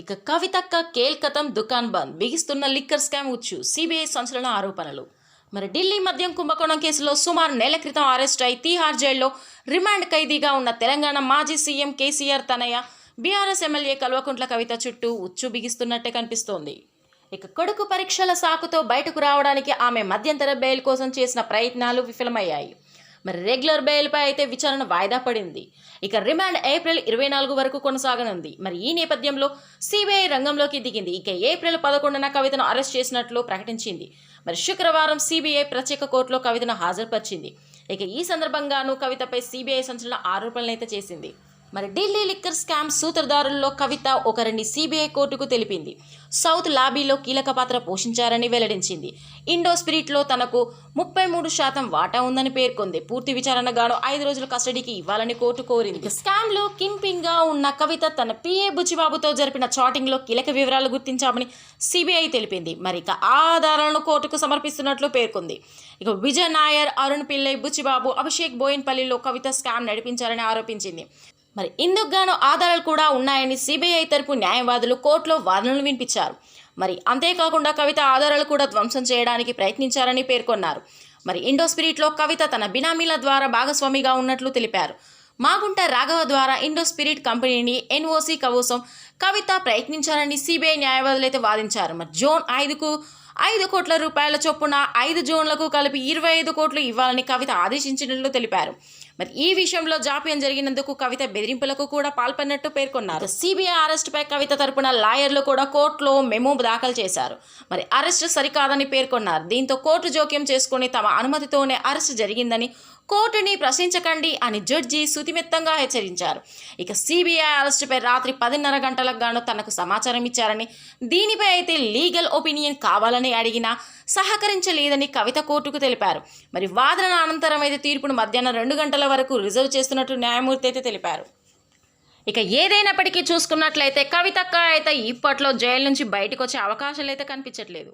ఇక కవితక్క కేల్కతం దుకాన్ బంద్. బిగిస్తున్న లిక్కర్ స్కామ్ ఉచ్చు. సిబిఐ సంచలన ఆరోపణలు. మరి ఢిల్లీ మద్యం కుంభకోణం కేసులో సుమారు నెల క్రితం అరెస్ట్ అయి తీహార్ జైల్లో రిమాండ్ ఖైదీగా ఉన్న తెలంగాణ మాజీ సీఎం కేసీఆర్ తనయ బీఆర్ఎస్ ఎమ్మెల్యే కల్వకుంట్ల కవిత చుట్టూ ఉచ్చు బిగిస్తున్నట్టే కనిపిస్తోంది. ఇక కొడుకు పరీక్షల సాకుతో బయటకు రావడానికి ఆమె మధ్యంతర బెయిల్ కోసం చేసిన ప్రయత్నాలు విఫలమయ్యాయి. మరి రెగ్యులర్ బెయిల్పై అయితే విచారణ వాయిదా పడింది. ఇక రిమాండ్ ఏప్రిల్ ఇరవై నాలుగు వరకు కొనసాగనుంది. మరి ఈ నేపథ్యంలో సిబిఐ రంగంలోకి దిగింది. ఇక ఏప్రిల్ పదకొండున కవితను అరెస్ట్ చేసినట్లు ప్రకటించింది. మరి శుక్రవారం సిబిఐ ప్రత్యేక కోర్టులో కవితను హాజరుపరిచింది. ఇక ఈ సందర్భంగాను కవితపై సిబిఐ సంచలన ఆరోపణలు అయితే చేసింది. మరి ఢిల్లీ లిక్కర్ స్కామ్ సూత్రధారుల్లో కవిత ఒకరిని సిబిఐ కోర్టుకు తెలిపింది. సౌత్ లాబీలో కీలక పాత్ర పోషించారని వెల్లడించింది. ఇండో స్పిరిట్లో తనకు ముప్పై మూడు శాతం వాటా ఉందని పేర్కొంది. పూర్తి విచారణ గాను ఐదు రోజుల కస్టడీకి ఇవ్వాలని కోర్టు కోరింది. స్కామ్లో స్కామ్ కింగ్ ఉన్న కవిత తన పిఏ బుచ్చిబాబుతో జరిపిన చాటింగ్లో కీలక వివరాలు గుర్తించామని సిబిఐ తెలిపింది. మరి ఇక ఆధారాలను కోర్టుకు సమర్పిస్తున్నట్లు పేర్కొంది. ఇక విజయ్ నాయర్ అరుణ్ పిల్లై బుచ్చిబాబు అభిషేక్ బోయిన్పల్లిలో కవిత స్కామ్ నడిపించారని ఆరోపించింది. మరి ఇందుకు గాను ఆధారాలు కూడా ఉన్నాయని సిబిఐ తరపు న్యాయవాదులు కోర్టులో వాదనలు వినిపించారు. మరి అంతేకాకుండా కవిత ఆధారాలు కూడా ధ్వంసం చేయడానికి ప్రయత్నించారని పేర్కొన్నారు. మరి ఇండో స్పిరిట్లో కవిత తన బినామీల ద్వారా భాగస్వామిగా ఉన్నట్లు తెలిపారు. మాగుంట రాఘవ ద్వారా ఇండో స్పిరిట్ కంపెనీని ఎన్ఓసి కోసం కవిత ప్రయత్నించారని సిబిఐ న్యాయవాదులు అయితే వాదించారు. మరి జోన్ ఐదుకు ఐదు కోట్ల రూపాయల చొప్పున ఐదు జోన్లకు కలిపి ఇరవై ఐదు కోట్లు ఇవ్వాలని కవిత ఆదేశించినట్లు తెలిపారు. మరి ఈ విషయంలో జాప్యం జరిగినందుకు కవిత బెదిరింపులకు కూడా పాల్పడినట్టు పేర్కొన్నారు. సిబిఐ అరెస్టుపై కవిత తరపున లాయర్లు కూడా కోర్టులో మెమో దాఖలు చేశారు. మరి అరెస్ట్ సరికాదని పేర్కొన్నారు. దీంతో కోర్టు జోక్యం చేసుకుని తమ అనుమతితోనే అరెస్ట్ జరిగిందని కోర్టుని ప్రశ్నించకండి అని జడ్జి సుతిమెత్తంగా హెచ్చరించారు. ఇక సిబిఐ అరెస్టుపై రాత్రి పదిన్నర గంటలకు గాను తనకు సమాచారం ఇచ్చారని దీనిపై అయితే లీగల్ ఒపీనియన్ కావాలని అడిగినా సహకరించలేదని కవిత కోర్టుకు తెలిపారు. మరి వాదన అనంతరం అయితే తీర్పును మధ్యాహ్నం రెండు గంటల వరకు రిజర్వ్ చేస్తున్నట్లు న్యాయమూర్తి అయితే తెలిపారు. ఇక ఏదైనప్పటికీ చూసుకున్నట్లయితే కవితక్క అయితే ఇప్పట్లో జైలు నుంచి బయటకు వచ్చే అవకాశాలు అయితే కనిపించట్లేదు.